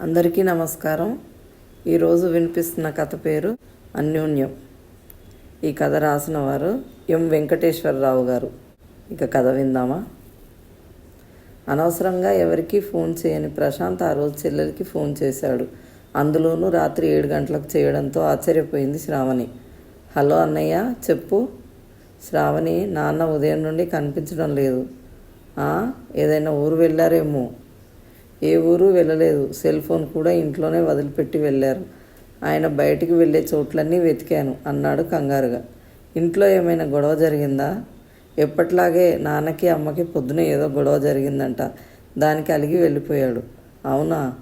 అందరికీ నమస్కారం. ఈరోజు వినిపిస్తున్న కథ పేరు అన్యోన్యం. ఈ కథ రాసిన వారు ఎం వెంకటేశ్వరరావు గారు. ఇక కథ విందామా? అనవసరంగా ఎవరికీ ఫోన్ చేయని ప్రశాంత్ ఆ రోజు చెల్లెలకి ఫోన్ చేశాడు. అందులోనూ రాత్రి ఏడు గంటలకు చేయడంతో ఆశ్చర్యపోయింది శ్రావణి. హలో అన్నయ్య చెప్పు. శ్రావణి నాన్న ఉదయం నుండి కనిపించడం లేదు. ఏదైనా ఊరు వెళ్ళారేమో. ఏ ఊరు వెళ్ళలేదు. సెల్ ఫోన్ కూడా ఇంట్లోనే వదిలిపెట్టి వెళ్ళారు. ఆయన బయటికి వెళ్ళే చోట్లన్నీ వెతికాను అన్నాడు కంగారుగా. ఇంట్లో ఏమైనా గొడవ జరిగిందా? ఎప్పట్లాగే నాన్నకి అమ్మకి పొద్దున ఏదో గొడవ జరిగిందంట. దానికి అలిగి వెళ్ళిపోయాడు. అవునా?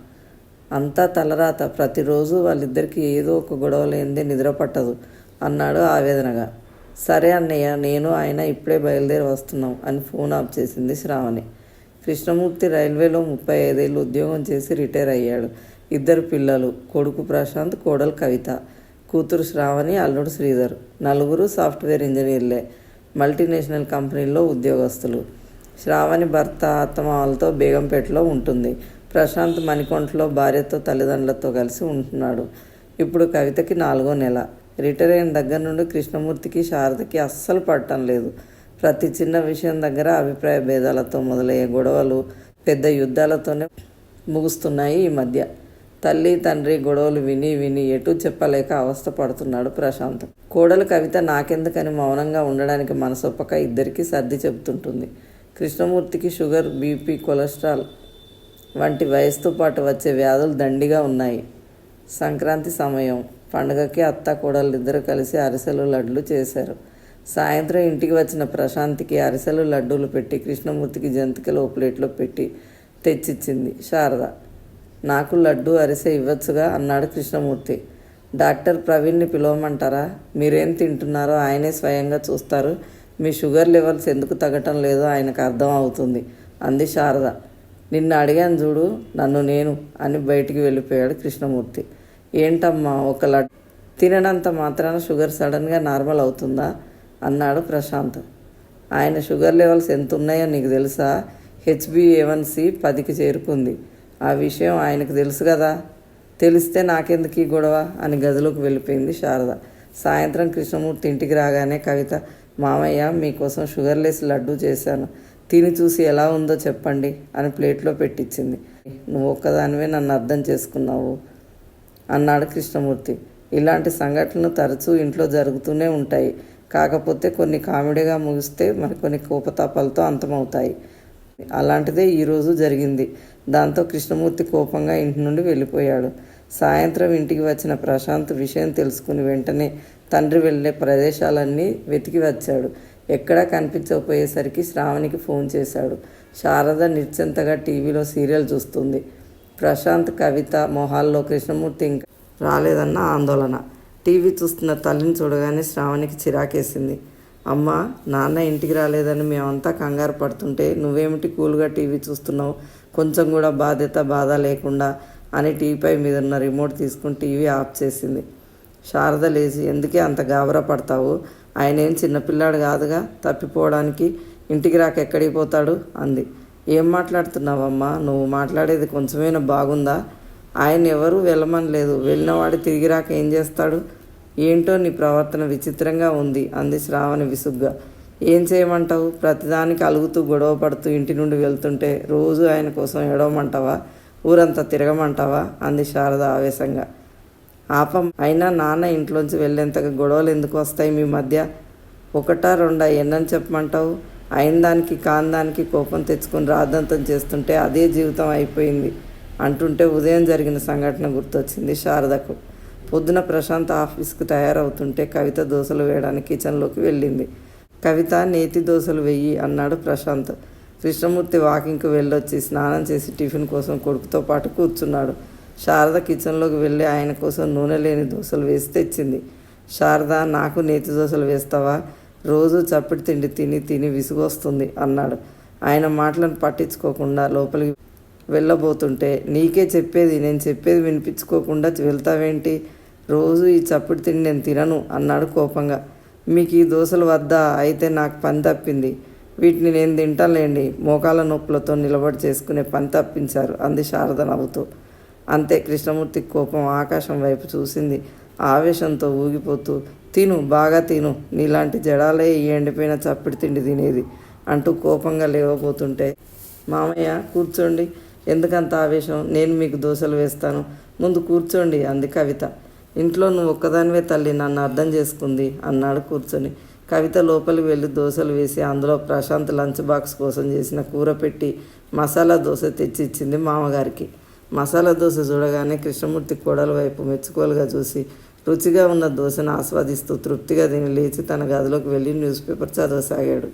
అంతా తలరాత. ప్రతిరోజు వాళ్ళిద్దరికీ ఏదో ఒక గొడవ లేనిదే నిద్ర పట్టదు అన్నాడు ఆవేదనగా. సరే అన్నయ్య నేను ఆయన ఇప్పుడే బయలుదేరి వస్తున్నాం అని ఫోన్ ఆఫ్ చేసింది శ్రావణి. కృష్ణమూర్తి రైల్వేలో ముప్పై ఐదేళ్ళు ఉద్యోగం చేసి రిటైర్ అయ్యాడు. ఇద్దరు పిల్లలు కొడుకు ప్రశాంత్ కోడలు కవిత. కూతురు శ్రావణి అల్లుడు శ్రీధర్. నలుగురు సాఫ్ట్వేర్ ఇంజనీర్లే మల్టీనేషనల్ కంపెనీల్లో ఉద్యోగస్తులు. శ్రావణి భర్త అత్తమామలతో బేగంపేటలో ఉంటుంది. ప్రశాంత్ మణికొంటలో భార్యతో తల్లిదండ్రులతో కలిసి ఉంటున్నాడు. ఇప్పుడు కవితకి నాలుగో నెల. రిటైర్ అయిన దగ్గర నుండి కృష్ణమూర్తికి శారదకి అస్సలు పడటం లేదు ప్రతి చిన్న విషయం దగ్గర అభిప్రాయ భేదాలతో మొదలయ్యే గొడవలు పెద్ద యుద్ధాలతోనే ముగుస్తున్నాయి ఈ మధ్య. తల్లి తండ్రి గొడవలు విని విని ఎటు చెప్పలేక అవస్థ పడుతున్నాడు ప్రశాంత్. కోడలు కవిత నాకెందుకని మౌనంగా ఉండడానికి మనసొప్పక ఇద్దరికీ సర్ది చెబుతుంటుంది. కృష్ణమూర్తికి షుగర్ బీపీ కొలెస్ట్రాల్ వంటి వయసుతో పాటు వచ్చే వ్యాధులు దండిగా ఉన్నాయి. సంక్రాంతి సమయం పండుగకి అత్త కోడలు ఇద్దరు కలిసి అరిసెలు లడ్లు చేశారు. సాయంత్రం ఇంటికి వచ్చిన ప్రశాంత్కి అరిసెలు లడ్డూలు పెట్టి కృష్ణమూర్తికి జంతికలు ఓ ప్లేట్లో పెట్టి తెచ్చిచ్చింది శారద. నాకు లడ్డు అరిసె ఇవ్వచ్చుగా అన్నాడు కృష్ణమూర్తి. డాక్టర్ ప్రవీణ్ని పిలవమంటారా? మీరేం తింటున్నారో ఆయనే స్వయంగా చూస్తారు. మీ షుగర్ లెవెల్స్ ఎందుకు తగ్గటం లేదో ఆయనకు అర్థం అవుతుంది అంది శారద. నిన్ను అడిగాను చూడు నన్ను నేను అని బయటికి వెళ్ళిపోయాడు కృష్ణమూర్తి. ఏంటమ్మా ఒక లడ్డు తినడంత మాత్రాన షుగర్ సడన్గా నార్మల్ అవుతుందా? అన్నాడు ప్రశాంత్. ఆయన షుగర్ లెవెల్స్ ఎంత ఉన్నాయో నీకు తెలుసా? హెచ్బిఏవన్సి పదికి చేరుకుంది. ఆ విషయం ఆయనకు తెలుసు కదా? తెలిస్తే నాకెందుకు ఈ గొడవ? అని గదిలోకి వెళ్ళిపోయింది శారద. సాయంత్రం కృష్ణమూర్తి ఇంటికి రాగానే కవిత మామయ్య మీకోసం షుగర్లెస్ లడ్డు చేశాను. తిని చూసి ఎలా ఉందో చెప్పండి అని ప్లేట్లో పెట్టించింది నువ్వు ఒక్కదానివే నన్ను అర్థం చేసుకున్నావు అన్నాడు కృష్ణమూర్తి. ఇలాంటి సంఘటనలు తరచూ ఇంట్లో జరుగుతూనే ఉంటాయి. కాకపోతే కొన్ని కామెడీగా ముగిస్తే మరికొన్ని కోపతాపాలతో అంతమవుతాయి. అలాంటిదే ఈరోజు జరిగింది. దాంతో కృష్ణమూర్తి కోపంగా ఇంటి నుండి వెళ్ళిపోయాడు. సాయంత్రం ఇంటికి వచ్చిన ప్రశాంత్ విషయం తెలుసుకుని వెంటనే తండ్రి వెళ్ళే ప్రదేశాలన్నీ వెతికి వచ్చాడు. ఎక్కడా కనిపించకపోయేసరికి శ్రావణికి ఫోన్ చేశాడు. శారద నిశ్చింతగా టీవీలో సీరియల్ చూస్తుంది. ప్రశాంత్ కవిత మొహాల్లో కృష్ణమూర్తి ఇంకా రాలేదన్న ఆందోళన. టీవీ చూస్తున్న తల్లిని చూడగానే శ్రావణికి చిరాకేసింది. అమ్మ నాన్న ఇంటికి రాలేదని మేమంతా కంగారు పడుతుంటే నువ్వేమిటి కూల్గా టీవీ చూస్తున్నావు? కొంచెం కూడా బాధ్యత బాధ లేకుండా అని టీవీపై మీద ఉన్న రిమోట్ తీసుకుని టీవీ ఆఫ్ చేసింది. శారద లేచి ఎందుకే అంత గాబరా పడతావు? ఆయన ఏం చిన్నపిల్లాడు కాదుగా? తప్పిపోవడానికి ఇంటికి రాక ఎక్కడికి పోతాడు? అంది. ఏం మాట్లాడుతున్నావమ్మా? నువ్వు మాట్లాడేది కొంచెమైనా బాగుందా? ఆయన ఎవరూ వెళ్ళమని లేదు వెళ్ళినవాడు తిరిగి రాక ఏం చేస్తాడు? ఏంటో నీ ప్రవర్తన విచిత్రంగా ఉంది అంది శ్రావణి విసుగ్గా. ఏం చేయమంటావు? ప్రతిదానికి అలుగుతూ గొడవ పడుతూ ఇంటి నుండి వెళ్తుంటే రోజు ఆయన కోసం ఎడవమంటావా ఊరంతా తిరగమంటావా? అంది శారద ఆవేశంగా. ఆపం. అయినా నాన్న ఇంట్లోంచి వెళ్ళేంతగా గొడవలు ఎందుకు వస్తాయి మీ మధ్య? ఒకటా రెండా ఎన్నని చెప్పమంటావు? అయిన దానికి కాని దానికి కోపం తెచ్చుకొని రాద్దంతం చేస్తుంటే అదే జీవితం అయిపోయింది అంటుంటే ఉదయం జరిగిన సంఘటన గుర్తొచ్చింది శారదకు. పొద్దున ప్రశాంత్ ఆఫీస్కి తయారవుతుంటే కవిత దోశలు వేయడానికి కిచెన్లోకి వెళ్ళింది. కవిత నేతి దోశలు వెయ్యి అన్నాడు ప్రశాంత్. కృష్ణమూర్తి వాకింగ్కి వెళ్ళొచ్చి స్నానం చేసి టిఫిన్ కోసం కొడుకుతో పాటు కూర్చున్నాడు. శారద కిచెన్లోకి వెళ్ళి ఆయన కోసం నూనె లేని దోశలు వేసి తెచ్చింది. శారద నాకు నేతి దోశలు వేస్తావా? రోజు చప్పటి తిండి తిని తిని విసుగొస్తుంది అన్నాడు. ఆయన మాటలను పట్టించుకోకుండా లోపలికి వెళ్ళబోతుంటే నీకే చెప్పేది నేను చెప్పేది వినిపించుకోకుండా వెళ్తావేంటి? రోజు ఈ చప్పుడు తిండి నేను తినను అన్నాడు కోపంగా. మీకు ఈ దోశలు వద్దా అయితే నాకు పని తప్పింది. వీటిని నేను తింటానులేండి. మోకాల నొప్పులతో నిలబడి చేసుకునే పని తప్పించారు అంది శారద నవ్వుతూ. అంతే కృష్ణమూర్తి కోపం ఆకాశం వైపు చూసింది. ఆవేశంతో ఊగిపోతూ తిను బాగా తిను. నీలాంటి జడాలే ఈ ఎండిపోయిన చప్పిడి తిండి తినేది అంటూ కోపంగా లేవబోతుంటే మామయ్య కూర్చోండి. ఎందుకంత ఆవేశం? నేను మీకు దోశలు వేస్తాను. ముందు కూర్చోండి అంది కవిత. ఇంట్లో నువ్వు ఒక్కదానివే తల్లి నన్ను అర్థం చేసుకుంది అన్నాడు కూర్చొని. కవిత లోపలికి వెళ్ళి దోశలు వేసి అందులో ప్రశాంత్ లంచ్ బాక్స్ కోసం చేసిన కూర పెట్టి మసాలా దోశ తెచ్చి ఇచ్చింది మామగారికి. మసాలా దోశ చూడగానే కృష్ణమూర్తి కోడల వైపు మెచ్చుకోలుగా చూసి రుచిగా ఉన్న దోశను ఆస్వాదిస్తూ తృప్తిగా తిని లేచి తన గదిలోకి వెళ్ళి న్యూస్ పేపర్ చదవసాగాడు.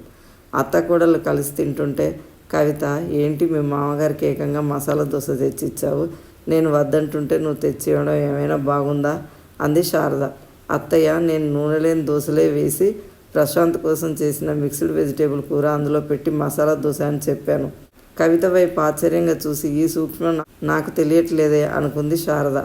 అత్త కోడలు కలిసి తింటుంటే కవిత ఏంటి మీ మామగారికి ఏకంగా మసాలా దోశ తెచ్చి ఇచ్చావు నేను వద్దంటుంటే నువ్వు తెచ్చి ఇవ్వడం ఏమైనా బాగుందా? అంది శారద. అత్తయ్య నేను నూనె లేని దోశలే వేసి ప్రశాంత్ కోసం చేసిన మిక్స్డ్ వెజిటేబుల్ కూర అందులో పెట్టి మసాలా దోశ అని చెప్పాను. కవిత వైపు ఆశ్చర్యంగా చూసి ఈ సూక్ష్మం నాకు తెలియట్లేదే అనుకుంది శారద.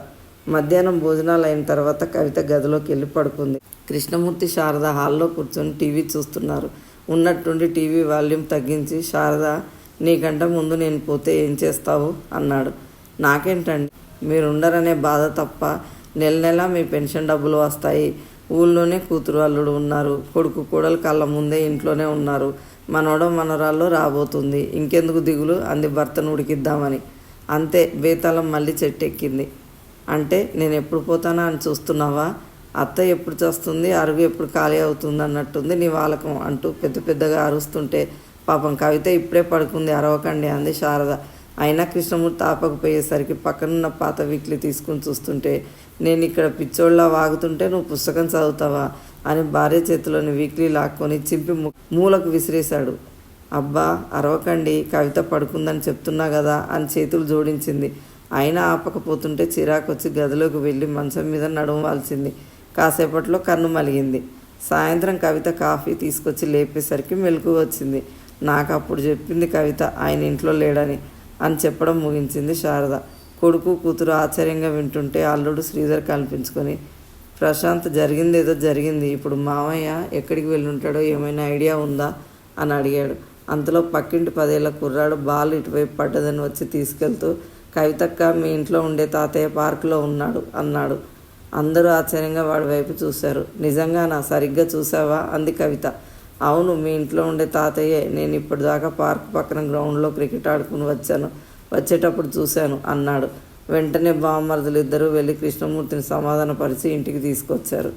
మధ్యాహ్నం భోజనాలు అయిన తర్వాత కవిత గదిలోకి వెళ్ళి పడుకుంది. కృష్ణమూర్తి శారద హాల్లో కూర్చొని టీవీ చూస్తున్నారు. ఉన్నట్టుండి టీవీ వాల్యూమ్ తగ్గించి శారద నీకంటే ముందు నేను పోతే ఏం చేస్తావు? అన్నాడు. నాకేంటండి? మీరుండరనే బాధ తప్ప నెల నెల మీ పెన్షన్ డబ్బులు వస్తాయి. ఊళ్ళోనే కూతురు అల్లుడు ఉన్నారు. కొడుకు కోడలు కళ్ళ ముందే ఇంట్లోనే ఉన్నారు. మనవడో మనరాల్లో రాబోతుంది. ఇంకెందుకు దిగులు? అంది భర్తను ఉడికిద్దామని. అంతే బేతాళం మళ్ళీ చెట్టెక్కింది. అంటే నేను ఎప్పుడు పోతానా అని చూస్తున్నావా? అత్త ఎప్పుడు చేస్తుంది? అరుగు ఎప్పుడు ఖాళీ అవుతుంది అన్నట్టుంది నీ వాలకం అంటూ పెద్ద పెద్దగా అరుస్తుంటే పాపం కవిత ఇప్పుడే పడుకుంది. అరవకండి అంది శారద. అయినా కృష్ణమూర్తి ఆపకపోయేసరికి పక్కనున్న పాత వీక్లీ తీసుకుని చూస్తుంటే నేను ఇక్కడ పిచ్చోళ్ళ వాగుతుంటే నువ్వు పుస్తకం చదువుతావా? అని భార్య చేతిలోని వీక్లీ లాక్కొని చింపి మూలకు విసిరేశాడు. అబ్బా అరవకండి కవిత పడుకుందని చెప్తున్నా కదా అని చేతులు జోడించింది. అయినా ఆపకపోతుంటే చిరాకొచ్చి గదిలోకి వెళ్ళి మంచం మీద నడవాల్సింది కాసేపట్లో కన్ను మలిగింది. సాయంత్రం కవిత కాఫీ తీసుకొచ్చి లేపేసరికి మెలకు వచ్చింది. నాకు అప్పుడు చెప్పింది కవిత ఆయన ఇంట్లో లేడని. అని చెప్పడం ముగించింది శారద. కొడుకు కూతురు ఆశ్చర్యంగా వింటుంటే అల్లుడు శ్రీధర్ కల్పించుకొని ప్రశాంత్ జరిగింది ఏదో జరిగింది. ఇప్పుడు మామయ్య ఎక్కడికి వెళ్ళి ఉంటాడో ఏమైనా ఐడియా ఉందా? అని అడిగాడు. అంతలో పక్కింటి పదేళ్ళ కుర్రాడు బాల్ ఇటువైపు పడ్డదని వచ్చి తీసుకెళ్తూ కవితక్క మీ ఇంట్లో ఉండే తాతయ్య పార్కులో ఉన్నాడు అన్నాడు. అందరూ ఆశ్చర్యంగా వాడి వైపు చూశారు. నిజంగా నా సరిగ్గా చూసావా? అంది కవిత. అవును మీ ఇంట్లో ఉండే తాతయ్యే నేను ఇప్పటిదాకా పార్క్ పక్కన గ్రౌండ్లో క్రికెట్ ఆడుకుని వచ్చాను. వచ్చేటప్పుడు చూశాను అన్నాడు. వెంటనే బామ్మర్దులు ఇద్దరూ వెళ్ళి కృష్ణమూర్తిని సమాధానపరిచి ఇంటికి తీసుకొచ్చారు.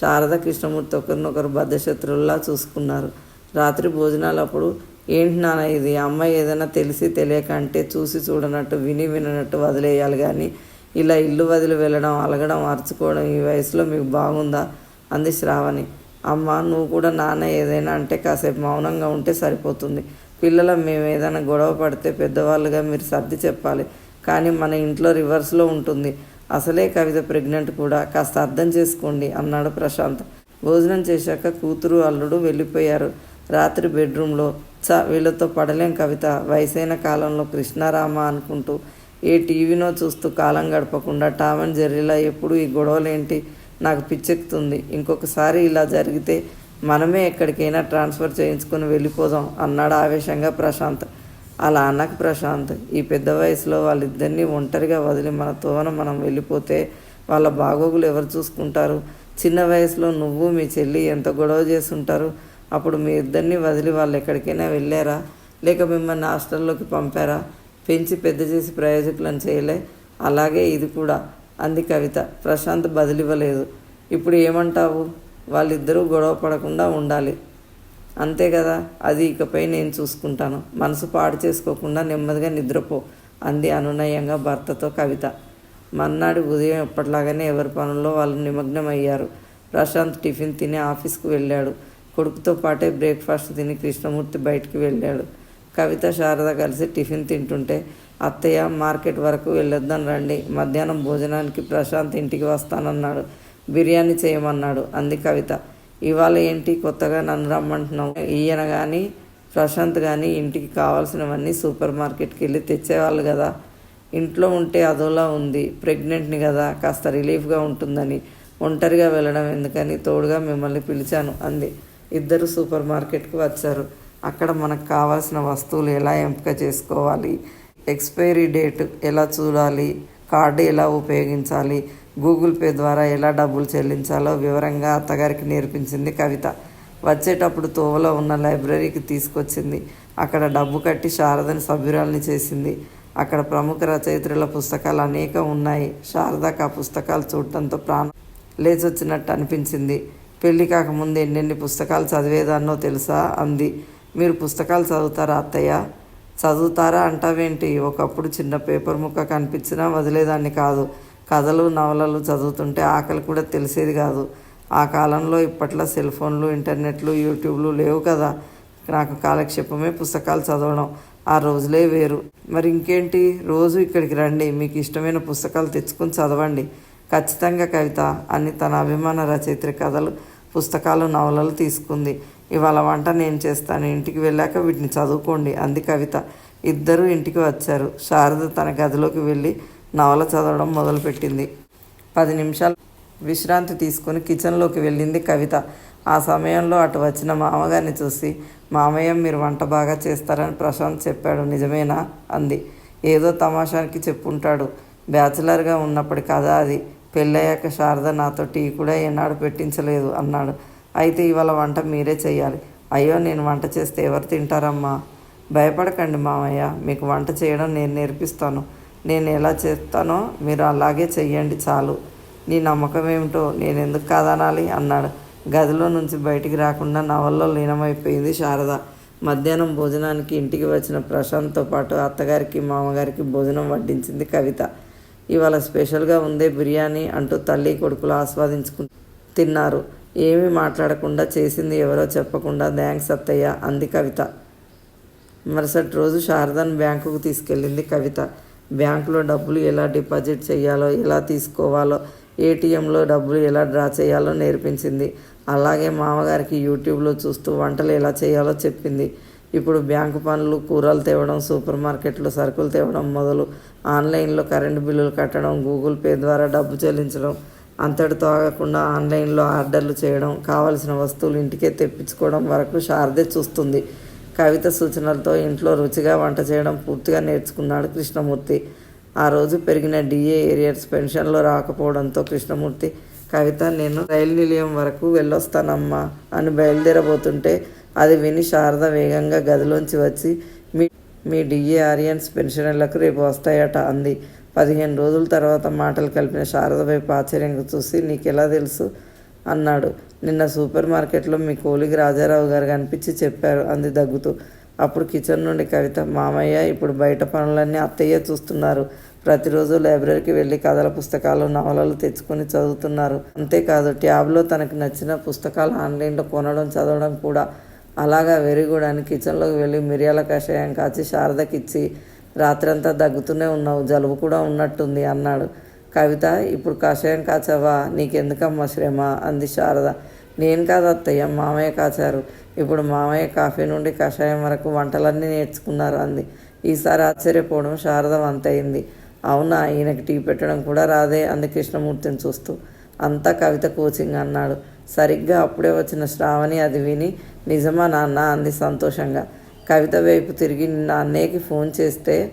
శారద కృష్ణమూర్తి ఒకరినొకరు బద్ధశత్రువులా చూసుకున్నారు. రాత్రి భోజనాలప్పుడు ఏంటి నాన్న ఇది? అమ్మాయి ఏదైనా తెలిసి తెలియక అంటే చూసి చూడనట్టు విని విననట్టు వదిలేయాలి కానీ ఇలా ఇల్లు వదిలి వెళ్ళడం అలగడం అరుచుకోవడం ఈ వయసులో మీకు బాగుందా? అంది శ్రావణి. అమ్మ నువ్వు కూడా నాన్న ఏదైనా అంటే కాసేపు మౌనంగా ఉంటే సరిపోతుంది. పిల్లల మేము ఏదైనా గొడవ పడితే పెద్దవాళ్ళుగా మీరు సర్ది చెప్పాలి. కానీ మన ఇంట్లో రివర్స్లో ఉంటుంది. అసలే కవిత ప్రెగ్నెంట్ కూడా కాస్త అర్థం చేసుకోండి అన్నాడు ప్రశాంత్. భోజనం చేశాక కూతురు అల్లుడు వెళ్ళిపోయారు. రాత్రి బెడ్రూమ్లో చ వీళ్ళతో పడలేం కవిత వయసైన కాలంలో కృష్ణారామ అనుకుంటూ ఏ టీవీనో చూస్తూ కాలం గడపకుండా టామ్ అండ్ జెర్రీలా ఎప్పుడు ఈ గొడవలేంటి? నాకు పిచ్చెక్కుతుంది. ఇంకొకసారి ఇలా జరిగితే మనమే ఎక్కడికైనా ట్రాన్స్ఫర్ చేయించుకుని వెళ్ళిపోదాం అన్నాడు ఆవేశంగా ప్రశాంత్. అలా అన్నకు ప్రశాంత్ ఈ పెద్ద వయసులో వాళ్ళిద్దరినీ ఒంటరిగా వదిలి మన తోవన మనం వెళ్ళిపోతే వాళ్ళ బాగోగులు ఎవరు చూసుకుంటారు? చిన్న వయసులో నువ్వు మీ చెల్లి ఎంత గొడవ చేస్తుంటారు? అప్పుడు మీ ఇద్దరిని వదిలి వాళ్ళు ఎక్కడికైనా వెళ్ళారా? లేక మిమ్మల్ని హాస్టల్లోకి పంపారా? పెంచి పెద్ద చేసి ప్రయోజకులను చేయలే? అలాగే ఇది కూడా. అంది కవిత. ప్రశాంత్ బదిలివ్వలేదు. ఇప్పుడు ఏమంటావు? వాళ్ళిద్దరూ గొడవ పడకుండా ఉండాలి. అంతే కదా? అది ఇకపై నేను చూసుకుంటాను. మనసు పాడు చేసుకోకుండా నెమ్మదిగా నిద్రపో అంది అనునయంగా భర్తతో కవిత. మర్నాడు ఉదయం ఎప్పటిలాగానే ఎవరి పనుల్లో వాళ్ళు నిమగ్నమయ్యారు. ప్రశాంత్ టిఫిన్ తిని ఆఫీస్కు వెళ్ళాడు. కొడుకుతో పాటే బ్రేక్ఫాస్ట్ తిని కృష్ణమూర్తి బయటికి వెళ్ళాడు. కవిత శారద కలిసి టిఫిన్ తింటుంటే అత్తయ్య మార్కెట్ వరకు వెళ్ళొద్దాం రండి. మధ్యాహ్నం భోజనానికి ప్రశాంత్ ఇంటికి వస్తానన్నాడు. బిర్యానీ చేయమన్నాడు. అంది కవిత. ఇవాళ ఏంటి కొత్తగా నన్ను రమ్మంటున్నావు? ఈయన కానీ ప్రశాంత్ కానీ ఇంటికి కావాల్సినవన్నీ సూపర్ మార్కెట్కి వెళ్ళి తెచ్చేవాళ్ళు కదా. ఇంట్లో ఉంటే అదోలా ఉంది. ప్రెగ్నెంట్ని కదా. కాస్త రిలీఫ్గా ఉంటుందని. ఒంటరిగా వెళ్ళడం ఎందుకని తోడుగా మిమ్మల్ని పిలిచాను అంది. ఇద్దరు సూపర్ మార్కెట్కి వచ్చారు. అక్కడ మనకు కావాల్సిన వస్తువులు ఎలా ఎంపిక చేసుకోవాలి? ఎక్స్పైరీ డేట్ ఎలా చూడాలి? కార్డు ఎలా ఉపయోగించాలి? గూగుల్ పే ద్వారా ఎలా డబ్బులు చెల్లించాలో వివరంగా అత్తగారికి నేర్పించింది కవిత. వచ్చేటప్పుడు తోవలో ఉన్న లైబ్రరీకి తీసుకొచ్చింది. అక్కడ డబ్బు కట్టి శారదని సభ్యురాల్ని చేసింది. అక్కడ ప్రముఖ రచయిత్రుల పుస్తకాలు అనేకం ఉన్నాయి. శారదకు ఆ పుస్తకాలు చూడటంతో ప్రాణం లేచొచ్చినట్టు అనిపించింది. పెళ్ళి కాకముందు ఎన్నెన్ని పుస్తకాలు చదివేదాన్నో తెలుసా? అంది. మీరు పుస్తకాలు చదువుతారా అత్తయ్య? చదువుతారా అంటావేంటి? ఒకప్పుడు చిన్న పేపర్ ముక్క కనిపించినా వదిలేదాన్ని కాదు. కథలు నవలలు చదువుతుంటే ఆకలి కూడా తెలిసేది కాదు. ఆ కాలంలో ఇప్పట్లో సెల్ ఫోన్లు ఇంటర్నెట్లు యూట్యూబ్లు లేవు కదా. నాకు కాలక్షేపమే పుస్తకాలు చదవడం. ఆ రోజులే వేరు. మరి ఇంకేంటి? రోజు ఇక్కడికి రండి. మీకు ఇష్టమైన పుస్తకాలు తెచ్చుకొని చదవండి. ఖచ్చితంగా కవిత అని తన అభిమాన రచయిత్రి కథలు పుస్తకాలు నవలలు తీసుకుంది. ఇవాళ వంట నేను చేస్తాను ఇంటికి వెళ్ళాక వీటిని చదువుకోండి అంది కవిత. ఇద్దరూ ఇంటికి వచ్చారు. శారద తన గదిలోకి వెళ్ళి నవల చదవడం మొదలుపెట్టింది. పది నిమిషాలు విశ్రాంతి తీసుకుని కిచెన్లోకి వెళ్ళింది కవిత. ఆ సమయంలో అటు వచ్చిన మామగారిని చూసి మామయ్య మీరు వంట బాగా చేస్తారని ప్రశాంత్ చెప్పాడు. నిజమేనా? అంది. ఏదో తమాషానికి చెప్పుంటాడు. బ్యాచిలర్గా ఉన్నప్పటి కదా అది. పెళ్ళయ్యాక శారద నాతో టీ కూడా ఏనాడు పెట్టించలేదు అన్నాడు. అయితే ఇవాళ వంట మీరే చేయాలి. అయ్యో నేను వంట చేస్తే ఎవరు తింటారమ్మా? భయపడకండి మామయ్య. మీకు వంట చేయడం నేను నేర్పిస్తాను. నేను ఎలా చేస్తానో మీరు అలాగే చెయ్యండి చాలు. నీ నమ్మకం ఏమిటో నేను ఎందుకు కాదనాలి? అన్నాడు. గదిలో నుంచి బయటికి రాకుండా నవల్లో లీనమైపోయింది శారద. మధ్యాహ్నం భోజనానికి ఇంటికి వచ్చిన ప్రశాంత్తో పాటు అత్తగారికి మామగారికి భోజనం వడ్డించింది కవిత. ఇవాళ స్పెషల్గా ఉందే బిర్యానీ అంటూ తల్లి కొడుకులు ఆస్వాదించుకు తిన్నారు. ఏమీ మాట్లాడకుండా చేసింది ఎవరో చెప్పకుండా థ్యాంక్స్ అత్తయ్య అంది కవిత. మరుసటి రోజు శారదాన్ బ్యాంకుకు తీసుకెళ్ళింది కవిత. బ్యాంకులో డబ్బులు ఎలా డిపాజిట్ చేయాలో ఎలా తీసుకోవాలో ఏటీఎంలో డబ్బులు ఎలా డ్రా చేయాలో నేర్పించింది. అలాగే మామగారికి యూట్యూబ్లో చూస్తూ వంటలు ఎలా చేయాలో చెప్పింది. ఇప్పుడు బ్యాంకు పనులు కూరలు తేవడం సూపర్ మార్కెట్లో సరుకులు తేవడం మొదలు. ఆన్లైన్లో కరెంటు బిల్లులు కట్టడం గూగుల్ పే ద్వారా డబ్బు చెల్లించడం అంతటితో ఆగకుండా ఆన్లైన్లో ఆర్డర్లు చేయడం కావలసిన వస్తువులు ఇంటికే తెప్పించుకోవడం వరకు శారదే చూస్తుంది. కవిత సూచనలతో ఇంట్లో రుచిగా వంట చేయడం పూర్తిగా నేర్చుకున్నాడు కృష్ణమూర్తి. ఆ రోజు పెరిగిన డిఏ ఏరియర్స్ పెన్షన్లో రాకపోవడంతో కృష్ణమూర్తి కవిత నేను రైలు నిలయం వరకు వెళ్ళొస్తానమ్మా అని బయలుదేరబోతుంటే అది విని శారద వేగంగా గదిలోంచి వచ్చి మీ మీ డిఏ ఆరియన్స్ పెన్షనర్లకు రేపు వస్తాయట అంది. పదిహేను రోజుల తర్వాత మాటలు కలిపిన శారద వైపు ఆశ్చర్యంగా చూసి నీకెలా తెలుసు? అన్నాడు. నిన్న సూపర్ మార్కెట్లో మీ కోలికి రాజారావు గారు కనిపించి చెప్పారు అంది దగ్గుతూ. అప్పుడు కిచెన్ నుండి కవిత మామయ్య ఇప్పుడు బయట పనులన్నీ అత్తయ్య చూస్తున్నారు. ప్రతిరోజు లైబ్రరీకి వెళ్ళి కథల పుస్తకాలు నవలలు తెచ్చుకొని చదువుతున్నారు. అంతేకాదు ట్యాబ్లో తనకు నచ్చిన పుస్తకాలు ఆన్లైన్లో కొనడం చదవడం కూడా. అలాగా వెరీ గుడ్ అని కిచెన్లోకి వెళ్ళి మిరియాల కషాయం కాచి శారదకిచ్చి రాత్రంతా దగ్గుతూనే ఉన్నావు జలుబు కూడా ఉన్నట్టుంది అన్నాడు. కవిత ఇప్పుడు కషాయం కాచావా? నీకెందుకమ్మా శ్రమ? అంది శారద. నేను కాదు అత్తయ్య మామయ్య కాచారు. ఇప్పుడు మామయ్య కాఫీ నుండి కషాయం వరకు వంటలన్నీ నేర్చుకున్నారు అంది. ఈసారి ఆశ్చర్యపోవడం శారద వంతయింది. అవునా ఈయనకి టీ పెట్టడం కూడా రాదే అంది కృష్ణమూర్తిని చూస్తూ. అంతా కవిత కోచింగ్ అన్నాడు. సరిగ్గా అప్పుడే వచ్చిన శ్రావణి అది విని నిజమా నాన్న అంది సంతోషంగా. కవిత వైపు తిరిగి నిన్న అన్నయ్యకి ఫోన్ చేస్తే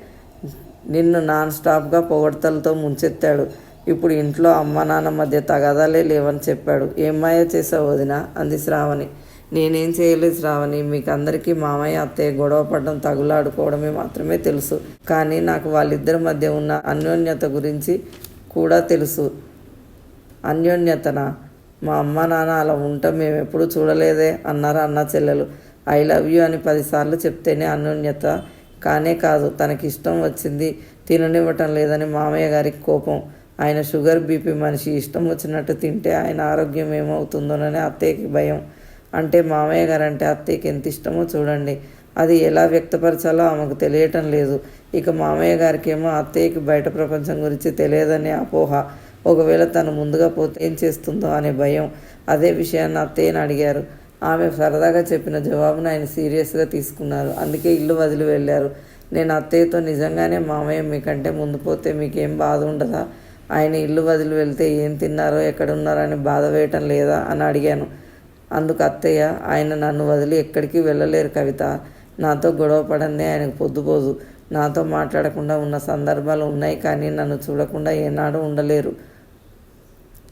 నిన్ను నాన్ స్టాప్గా పొగడతలతో ముంచెత్తాడు. ఇప్పుడు ఇంట్లో అమ్మ నాన్న మధ్య తగాదాలే లేవని చెప్పాడు. ఏం మాయ చేసావు వదిన? అంది శ్రావణి. నేనేం చేయలేదు శ్రావణి. మీకు అందరికీ మామయ్య అత్తయ్య గొడవ పడడం తగులాడుకోవడమే మాత్రమే తెలుసు. కానీ నాకు వాళ్ళిద్దరి మధ్య ఉన్న అన్యోన్యత గురించి కూడా తెలుసు. అన్యోన్యతన? మా అమ్మ నాన్న అలా ఉండటం మేము ఎప్పుడూ చూడలేదే అన్నారు అన్న చెల్లెలు. ఐ లవ్ యూ అని పదిసార్లు చెప్తేనే అన్యోన్యత కానే కాదు తనకి ఇష్టం వచ్చింది తిననివ్వటం లేదని మామయ్య గారికి కోపం. ఆయన షుగర్ బీపీ మనిషి ఇష్టం వచ్చినట్టు తింటే ఆయన ఆరోగ్యం ఏమవుతుందోనని అత్తయ్యకి భయం. అంటే మామయ్య గారు అంటే అత్తయ్యకి ఎంత ఇష్టమో చూడండి. అది ఎలా వ్యక్తపరచాలో ఆమెకు తెలియటం లేదు. ఇక మామయ్య గారికేమో అత్తయ్యకి బయట ప్రపంచం గురించి తెలియదనే అపోహ. ఒకవేళ తను ముందుగా పోతే ఏం చేస్తుందో అనే భయం. అదే విషయాన్ని అత్తయ్యని అడిగారు. ఆమె సరదాగా చెప్పిన జవాబును ఆయన సీరియస్గా తీసుకున్నారు. అందుకే ఇల్లు వదిలి వెళ్ళారు. నేను అత్తయ్యతో నిజంగానే మామయ్య మీకంటే ముందు పోతే మీకేం బాధ ఉండదా? ఆయన ఇల్లు వదిలి వెళ్తే ఏం తిన్నారో ఎక్కడున్నారని బాధ వేయటం లేదా అని అడిగాను. అందుకు అత్తయ్య ఆయన నన్ను వదిలి ఎక్కడికి వెళ్ళలేరు కవిత. నాతో గొడవ పడందే ఆయనకు పొద్దుపోదు నాతో మాట్లాడకుండా ఉన్న సందర్భాలు ఉన్నాయి కానీ నన్ను చూడకుండా ఏనాడు ఉండలేరు.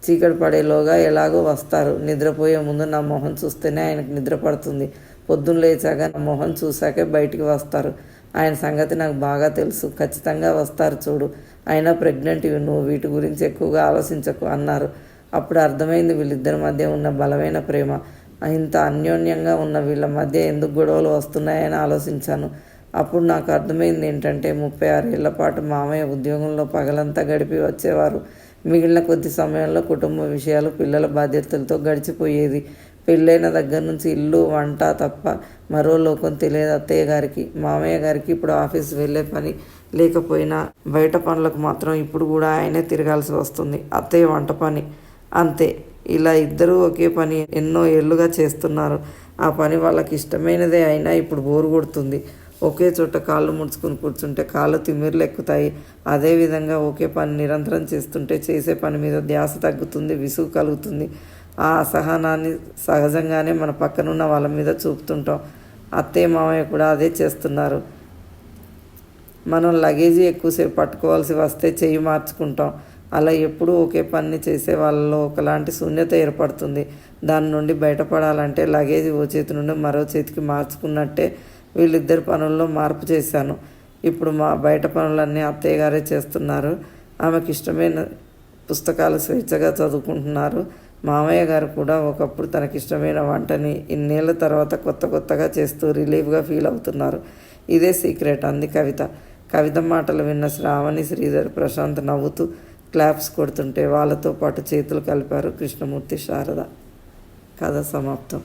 చీకటి పడేలోగా ఎలాగో వస్తారు. నిద్రపోయే ముందు నా మొహం చూస్తేనే ఆయనకు నిద్ర పడుతుంది. పొద్దున్న లేచాక నా మొహం చూశాకే బయటికి వస్తారు. ఆయన సంగతి నాకు బాగా తెలుసు. ఖచ్చితంగా వస్తారు చూడు. అయినా ప్రెగ్నెంట్ ఇవి నువ్వు వీటి గురించి ఎక్కువగా ఆలోచించకు అన్నారు. అప్పుడు అర్థమైంది వీళ్ళిద్దరి మధ్య ఉన్న బలమైన ప్రేమ. ఇంత అన్యోన్యంగా ఉన్న వీళ్ళ మధ్య ఎందుకు గొడవలు వస్తున్నాయని ఆలోచించాను. అప్పుడు నాకు అర్థమైంది ఏంటంటే ముప్పై ఆరు ఏళ్ళ పాటు మామయ్య ఉద్యోగంలో పగలంతా గడిపి వచ్చేవారు. మిగిలిన కొద్ది సమయంలో కుటుంబ విషయాలు పిల్లల బాధ్యతలతో గడిచిపోయేది. పెళ్ళైన దగ్గర నుంచి ఇల్లు వంట తప్ప మరో లోకం తెలియదు అత్తయ్య గారికి. మామయ్య గారికి ఇప్పుడు ఆఫీస్ వెళ్ళే పని లేకపోయినా బయట పనులకు మాత్రం ఇప్పుడు కూడా ఆయనే తిరగాల్సి వస్తుంది. అత్తయ్య వంట పని. అంతే. ఇలా ఇద్దరూ ఒకే పని ఎన్నో ఏళ్ళుగా చేస్తున్నారు. ఆ పని వాళ్ళకి ఇష్టమైనదే అయినా ఇప్పుడు బోరు కొడుతుంది. ఒకే చోట కాళ్ళు ముడుచుకుని కూర్చుంటే కాళ్ళు తిమ్మిర్లు ఎక్కుతాయి. అదేవిధంగా ఒకే పని నిరంతరం చేస్తుంటే చేసే పని మీద ధ్యాస తగ్గుతుంది విసుగు కలుగుతుంది. ఆ అసహనాన్ని సహజంగానే మన పక్కనున్న వాళ్ళ మీద చూపుతుంటాం. అత్తయ్య మామయ్య కూడా అదే చేస్తున్నారు. మనం లగేజీ ఎక్కువసేపు పట్టుకోవాల్సి వస్తే చెయ్యి మార్చుకుంటాం. అలా ఎప్పుడూ ఒకే పని చేసే వాళ్ళలో ఒకలాంటి శూన్యత ఏర్పడుతుంది. దాని నుండి బయటపడాలంటే లగేజీ ఓ చేతి నుండి మరో చేతికి మార్చుకున్నట్టే వీళ్ళిద్దరి పనుల్లో మార్పు చేశాను. ఇప్పుడు మా బయట పనులన్నీ అత్తయ్య గారే చేస్తున్నారు. ఆమెకి ఇష్టమైన పుస్తకాలు స్వేచ్ఛగా చదువుకుంటున్నారు. మామయ్య గారు కూడా ఒకప్పుడు తనకిష్టమైన వంటని ఇన్నేళ్ళ తర్వాత కొత్త కొత్తగా చేస్తూ రిలీఫ్గా ఫీల్ అవుతున్నారు. ఇదే సీక్రెట్ అంది కవిత. కవిత మాటలు విన్న శ్రావణి శ్రీధర్ ప్రశాంత్ నవ్వుతూ క్లాప్స్ కొడుతుంటే వాళ్ళతో పాటు చేతులు కలిపారు కృష్ణమూర్తి శారద. కథ సమాప్తం.